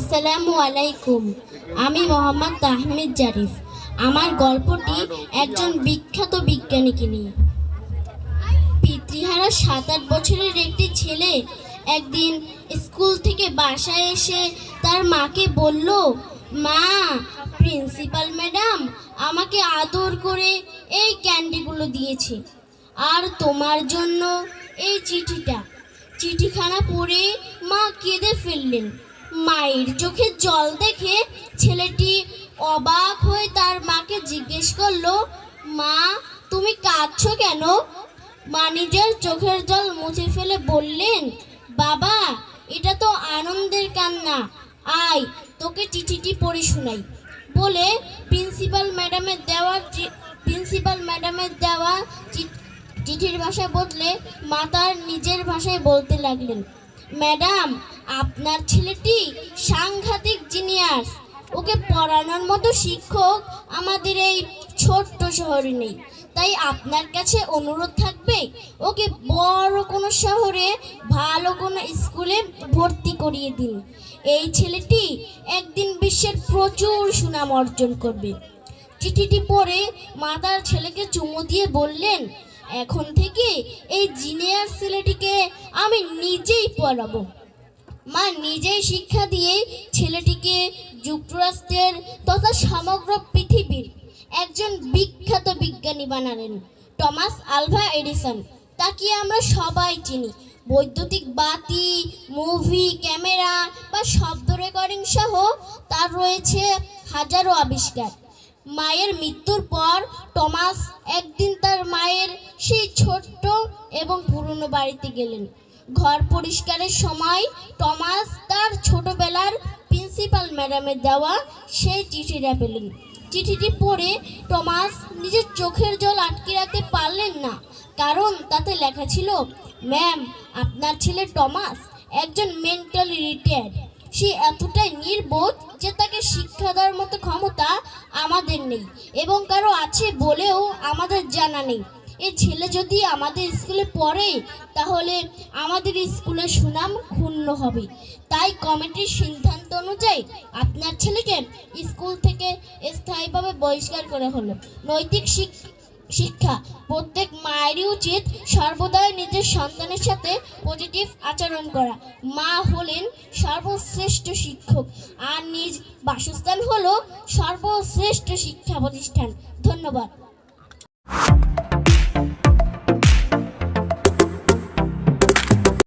আসসালামু আলাইকুম। আমি মোহাম্মদ তাহমিদ জারিফ। আমার গল্পটি একজন বিখ্যাত বিজ্ঞানীকে নিয়ে। পিতৃহারা সাত আট বছরের একটি ছেলে একদিন স্কুল থেকে বাসায় এসে তার মাকে বলল, মা, প্রিন্সিপাল ম্যাডাম আমাকে আদর করে এই ক্যান্ডিগুলো দিয়েছে। আর তোমার জন্য এই চিঠিটা। চিঠিখানা পড়ে মা কেঁদে ফেললেন। মায়ের চোখে জল দেখে ছেলেটি অবাক হয়ে তার মাকে জিজ্ঞেস করল, মা, তুমি কাঁদছো কেন? মা নিজের চোখের জল মুছে ফেলে বললেন, বাবা, এটা তো আনন্দের কান্না। আয়, তোকে চিঠিটি পড়ে শোনাই। বলে প্রিন্সিপাল ম্যাডামের দেওয়া প্রিন্সিপাল ম্যাডামের দেওয়া চিঠির ভাষায় বদলে মা তার নিজের ভাষায় বলতে লাগলেন। ম্যাডাম, আপনার ছেলেটি সাংঘাতিক জিনিয়াস। ওকে পড়ানোর মতো শিক্ষক আমাদের এই ছোট্ট শহরে নেই। তাই আপনার কাছে অনুরোধ থাকবে, ওকে বড় কোনো শহরে ভালো কোনো স্কুলে ভর্তি করিয়ে দিন। এই ছেলেটি একদিন বিশ্বের প্রচুর সুনাম অর্জন করবে। চিঠিটি পড়ে মা তার ছেলেকে চুমু দিয়ে বললেন এখন থেকে এই জিনিয়ার ছেলেটিকে আমি নিজেই পড়াবো। মা নিজেই শিক্ষা দিয়ে ছেলেটিকে যুক্তরাষ্ট্রের তথা সমগ্র পৃথিবীর একজন বিখ্যাত বিজ্ঞানী বানালেন, টমাস আলভা এডিসন। তাকে আমরা সবাই চিনি। বৈদ্যুতিক বাতি, মুভি, ক্যামেরা বা শব্দ রেকর্ডিং সহ তার রয়েছে হাজারো আবিষ্কার। মায়ের মৃত্যুর পর টমাস একদিন তার মায়ের ছোট্ট এবং পুরনো বাড়িতে গেলেন। ঘর পরিষ্কারের সময় টমাস তার ছোটবেলার প্রিন্সিপাল ম্যাডামের দেওয়া সেই চিঠিটা পেলেন। চিঠিটি পড়ে টমাস নিজের চোখের জল আটকে রাখতে পারলেন না, কারণ তাতে লেখা ছিল, ম্যাম, আপনার ছেলে টমাস একজন মেন্টালি রিটায়ার্ড। সে এতটাই নির্বোধ যে তাকে শিক্ষা দেওয়ার মতো ক্ষমতা আমাদের নেই এবং কারও আছে বলেও আমাদের জানা নেই। এই ছেলে যদি আমাদের স্কুলে পড়ে, তাহলে আমাদের স্কুলের সুনাম ক্ষুণ্ণ হবে। তাই কমিটির সিদ্ধান্ত অনুযায়ী আপনার ছেলেকে স্কুল থেকে স্থায়ীভাবে বহিষ্কার করা হলো। নৈতিক শিক- শিক্ষা প্রত্যেক মায়েরই উচিত সর্বদাই নিজের সন্তানের সাথে পজিটিভ আচরণ করা। মা হলেন সর্বশ্রেষ্ঠ শিক্ষক, আর নিজ বাসস্থান হলো সর্বশ্রেষ্ঠ শিক্ষা প্রতিষ্ঠান। ধন্যবাদ।